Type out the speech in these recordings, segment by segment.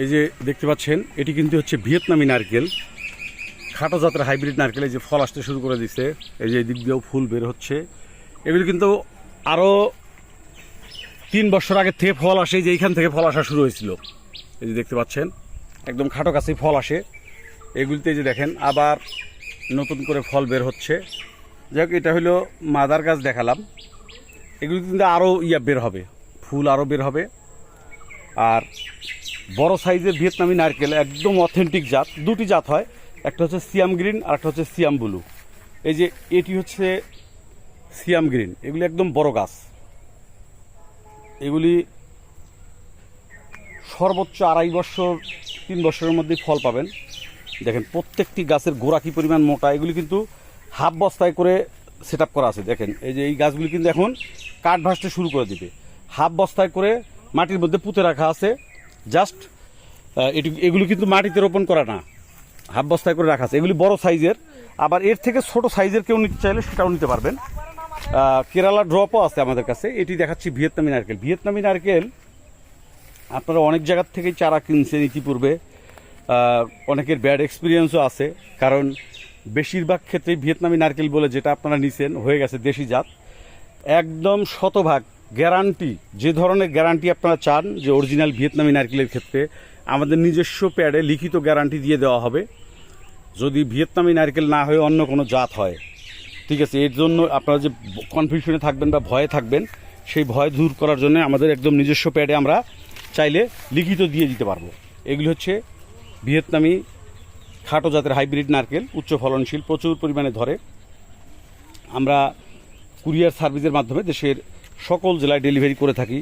এই যে দেখতে পাচ্ছেন, এটি কিন্তু হচ্ছে ভিয়েতনামি নারকেল। খাটো জাতের হাইব্রিড নারকেল, এই যে ফল আসতে শুরু করে দিছে। এই যে দিক দিয়েও ফুল বের হচ্ছে। এগুলি কিন্তু আরও তিন বছর আগে থেকে ফল আসে যে এইখান থেকে ফল আসা শুরু হয়েছিল। এই যে দেখতে পাচ্ছেন, একদম খাটো কাছেই ফল আসে। এগুলিতে যে দেখেন, আবার নতুন করে ফল বের হচ্ছে। যাই এটা হলো মাদার গাছ দেখালাম। এগুলি কিন্তু আরও ইয়া বের হবে, ফুল আরও বের হবে। আর বড় সাইজের ভিয়েতনামি নারকেল, একদম অথেন্টিক জাত। দুটি জাত হয়, একটা হচ্ছে সিয়াম গ্রিন আর একটা হচ্ছে সিয়াম ব্লু। এই যে, এটি হচ্ছে সিয়াম গ্রিন, এগুলি একদম বড় গাছ। এগুলি সর্বোচ্চ আড়াই বছর, তিন বছরের মধ্যেই ফল পাবেন। দেখেন, প্রত্যেকটি গাছের গোড়া কি পরিমাণ মোটা, এগুলি কিন্তু হাফ বস্তায় করে সেট করা আছে। দেখেন, এই যে এই গাছগুলি কিন্তু এখন কাঠ ভাসতে শুরু করে দিবে। হাফ বস্তায় করে মাটির মধ্যে পুঁতে রাখা আছে। জাস্ট এটি এগুলি কিন্তু মাটিতে রোপণ করা না। হাফ বস্তায় করে রাখা আছে। এগুলি বড় সাইজের, আবার এর থেকে ছোট সাইজের কেউ নিতে চাইলে সেটাও নিতে পারবেন। কেরালা ড্রপও আছে আমাদের কাছে। এটি দেখাচ্ছি ভিয়েতনামি নারকেল। ভিয়েতনামি নারকেল, আপনারা অনেক জায়গার থেকেই চারা কিনছেন ইতিপূর্বে। অনেকের ব্যাড এক্সপিরিয়েন্সও আছে, কারণ বেশিরভাগ ক্ষেত্রেই ভিয়েতনামি নারকেল বলে যেটা আপনারা নিছেন, হয়ে গেছে দেশি জাত। একদম শতভাগ গ্যারান্টি, যে ধরনের গ্যারান্টি আপনারা চান, যে অরিজিনাল ভিয়েতনামি নারকেলের ক্ষেত্রে, আমাদের নিজস্ব প্যাডে লিখিত গ্যারান্টি দিয়ে দেওয়া হবে। যদি ভিয়েতনামি নারকেল না হয়ে অন্য কোনো জাত হয়, ঠিক আছে, এর জন্য আপনারা যে কনফিউশনে থাকবেন বা ভয়ে থাকবেন, সেই ভয় দূর করার জন্য আমাদের একদম নিজস্ব প্যাডে আমরা চাইলে লিখিত দিয়ে দিতে পারব। এগুলি হচ্ছে ভিয়েতনামি খাটো জাতের হাইব্রিড নারকেল, উচ্চ ফলনশীল, প্রচুর পরিমাণে ধরে। আমরা কুরিয়ার সার্ভিসের মাধ্যমে দেশের সকল জেলায় ডেলিভারি করে থাকি।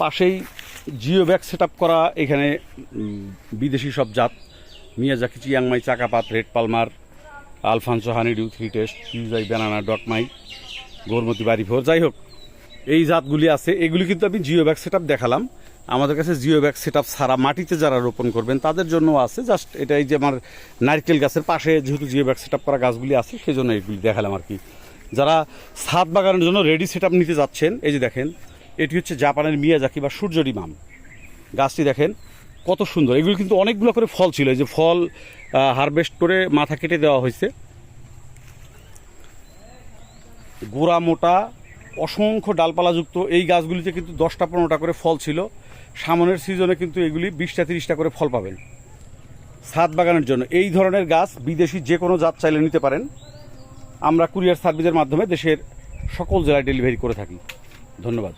পাশেই জিও ব্যাগ সেট করা এখানে বিদেশি সব জাত। Miyazaki, Chiang Mai, Chakapat, red Palmer, Alphonso, honeydew, three taste ইউজাই banana, Dok Mai, Gourmati বাড়ি ভোর যাই হোক, এই জাতগুলি আছে। এগুলি কিন্তু আমি জিও ব্যাগ সেট দেখালাম। আমাদের কাছে জিও ব্যাগ সেট ছাড়া মাটিতে যারা রোপণ করবেন, তাদের জন্য আছে। জাস্ট এটা এই যে আমার নারকেল গাছের পাশে যেহেতু জিও ব্যাগ সেট করা গাছগুলি আছে সেই জন্য এগুলি দেখালাম আর কি। যারা ছাদ বাগানের জন্য রেডি সেট নিতে যাচ্ছেন, এই যে দেখেন, এটি হচ্ছে জাপানের মিয়াজাকি বা সূর্যডি মাম। গাছটি দেখেন, কত সুন্দর। এগুলো কিন্তু অনেকগুলো করে ফল ছিল। এই যে ফল হারভেস্ট করে মাথা কেটে দেওয়া হয়েছে। গোড়া মোটা, অসংখ্য ডালপালাযুক্ত। এই গাছগুলিতে কিন্তু দশটা পনেরোটা করে ফল ছিল। সামনের সিজনে কিন্তু এগুলি বিশটা, তিরিশটা করে ফল পাবেন। ছাদ বাগানের জন্য। এই ধরনের গাছ বিদেশি যে কোনো জাত চাইলে নিতে পারেন। আমরা কুরিয়ার সার্ভিসের মাধ্যমে দেশের সকল জেলায় ডেলিভারি করে থাকি। ধন্যবাদ।